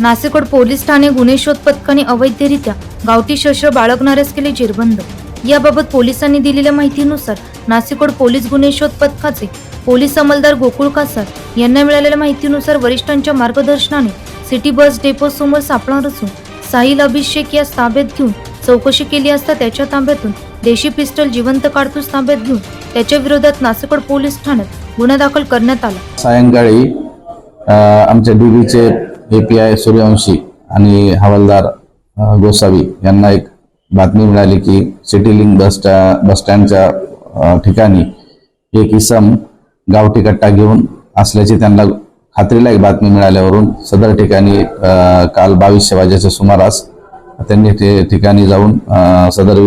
नाशिकोड police Thane गुन्हे शोध पथकाने अवैधरित्या गावठी शस्त्र बाळगणाऱ्यास केले जेरबंद. याबाबत पोलिसांनी दिलेल्या माहितीनुसार नासिकड पोलीस गुन्हे शोध पथकाचे पोलीस अंमलदार गोकुळ कासार यांना मिळालेल्या माहितीनुसार वरिष्ठांच्या मार्गदर्शनाने सिटी बस डेपो समोर सापडणार असून साहिल अभिषेक या ताब्यात घेऊन चौकशी केली असता त्याच्या ताब्यातून देशी पिस्टल जिवंत काढतूस ताब्यात घेऊन त्याच्या विरोधात नासिकड पोलीस ठाण्यात गुन्हा दाखल करण्यात आला. सायंकाळी आमच्या डीबीचे ए पी आय सूर्यवंशी आणि हवालदार गोसावी यांना एक बातमी मिळाली की सिटी लिंक बस बस स्टँडच्या ठिकाणी एक इसम गावठी कट्टा घेऊन असल्याची त्यांना खात्रीला एक बातमी मिळाल्यावरून सदर ठिकाणी काल बावीसशे वाजेच्या सुमारास त्यांनी ते ठिकाणी जाऊन सदर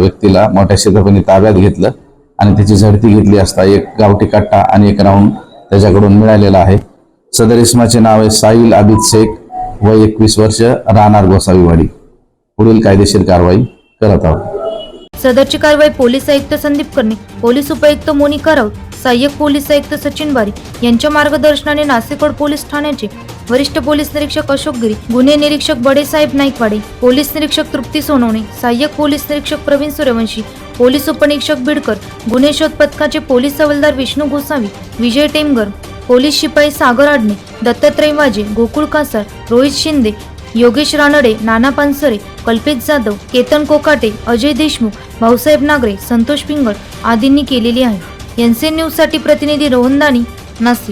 व्यक्तीला मोठ्या क्षेत्रपणे ताब्यात घेतलं आणि त्याची झडती घेतली असता एक गावठी कट्टा आणि एक राऊंड त्याच्याकडून मिळालेला आहे. सदर इस्माचे नाव आहे साहिल आबिद शेख. व एकवीस वर्ष राहणार गोसावीवाडी. पुढील कायदेशीर कारवाई करत आहोत. सदरची कारवाई पोलीस आयुक्त संदीप कर्णे पोलीस उपायुक्त मोनिका राऊत सहाय्यक पोलीस आयुक्त सचिन बारी यांच्या मार्गदर्शनाने नाशिकोड पोलीस ठाण्याचे वरिष्ठ पोलीस निरीक्षक अशोक गिरी गुन्हे निरीक्षक बडेसाहेब नाईकवाडे पोलीस निरीक्षक तृप्ती सोनवणे सहाय्यक पोलीस निरीक्षक प्रवीण सूर्यवंशी पोलीस उपनिरीक्षक बिडकर गुन्हे शोध पथकाचे पोलीस हवालदार विष्णू गोसावी विजय टेमगर पोलीस शिपाई सागर आडणे दत्तात्रय वाजे गोकुळ कासार रोहित शिंदे योगेश रानडे नाना पानसरे कल्पित जाधव केतन कोकाटे अजय देशमुख भाऊसाहेब नागरे संतोष पिंगळ आदींनी केलेली आहे. एनसीएन न्यूजसाठी प्रतिनिधी रोहन दाणी नाशिक.